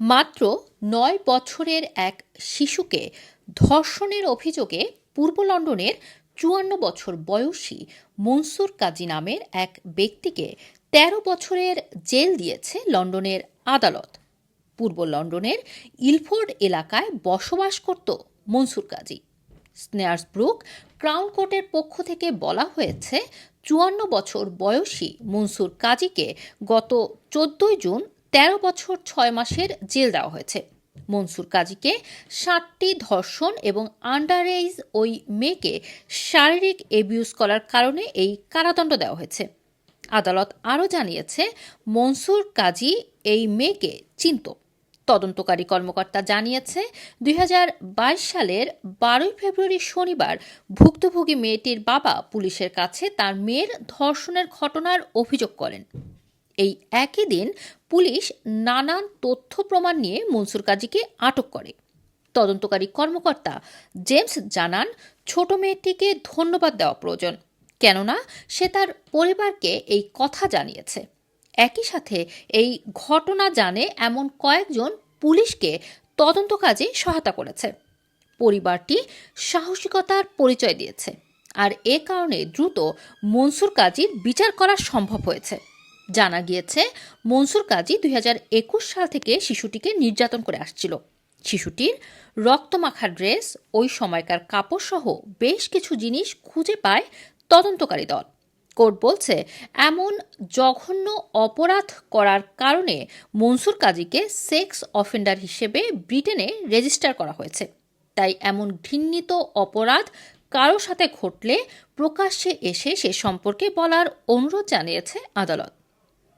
মাত্র নয় বছরের এক শিশুকে ধর্ষণের অভিযোগে পূর্ব লন্ডনের চুয়ান্ন বছর বয়সী মনসুর কাজী নামের এক ব্যক্তিকে ১৩ বছরের জেল দিয়েছে লন্ডনের আদালত। পূর্ব লন্ডনের ইলফোর্ড এলাকায় বসবাস করত মনসুর কাজী। স্নেয়ার্সব্রুক ক্রাউন কোর্টের পক্ষ থেকে বলা হয়েছে, চুয়ান্ন বছর বয়সী মনসুর কাজীকে গত চোদ্দই জুন তেরো বছর ছয় মাসের জেল দেওয়া হয়েছে। মনসুর কাজীকে ষাটটি ধর্ষণ এবং আন্ডারএজ ওই মেয়েকে শারীরিক এবিউজ করার কারণে এই কারাদণ্ড দেওয়া হয়েছে। আদালত আরও জানিয়েছে, মনসুর কাজী এই মেয়েকে চিনত। তদন্তকারী কর্মকর্তা জানিয়েছে, দুই হাজার বাইশ সালের বারোই ফেব্রুয়ারি শনিবার ভুক্তভোগী মেয়েটির বাবা পুলিশের কাছে তার মেয়ের ধর্ষণের ঘটনার অভিযোগ করেন। এই একই দিন পুলিশ নানান তথ্য প্রমাণ নিয়ে মনসুর কাজীকে আটক করে। তদন্তকারী কর্মকর্তা জেমস জানান, ছোট মেয়েটিকে ধন্যবাদ দেওয়া প্রয়োজন, কেননা সে তার পরিবারকে এই কথা জানিয়েছে। একই সাথে এই ঘটনা জানে এমন কয়েকজন পুলিশকে তদন্ত কাজে সহায়তা করেছে। পরিবারটি সাহসিকতার পরিচয় দিয়েছে, আর এ কারণে দ্রুত মনসুর কাজীর বিচার করা সম্ভব হয়েছে। জানা গিয়েছে, মনসুর কাজী দুই হাজার একুশ সাল থেকে শিশুটিকে নির্যাতন করে আসছিল। শিশুটির রক্তমাখা ড্রেস, ওই সময়কার কাপড়সহ বেশ কিছু জিনিস খুঁজে পায় তদন্তকারী দল। কোর্ট বলছে, এমন জঘন্য অপরাধ করার কারণে মনসুর কাজীকে সেক্স অফেন্ডার হিসেবে ব্রিটেনে রেজিস্টার করা হয়েছে। তাই এমন ঘৃণিত অপরাধ কারও সাথে ঘটলে প্রকাশ্যে এসে সে সম্পর্কে বলার অনুরোধ জানিয়েছে আদালত।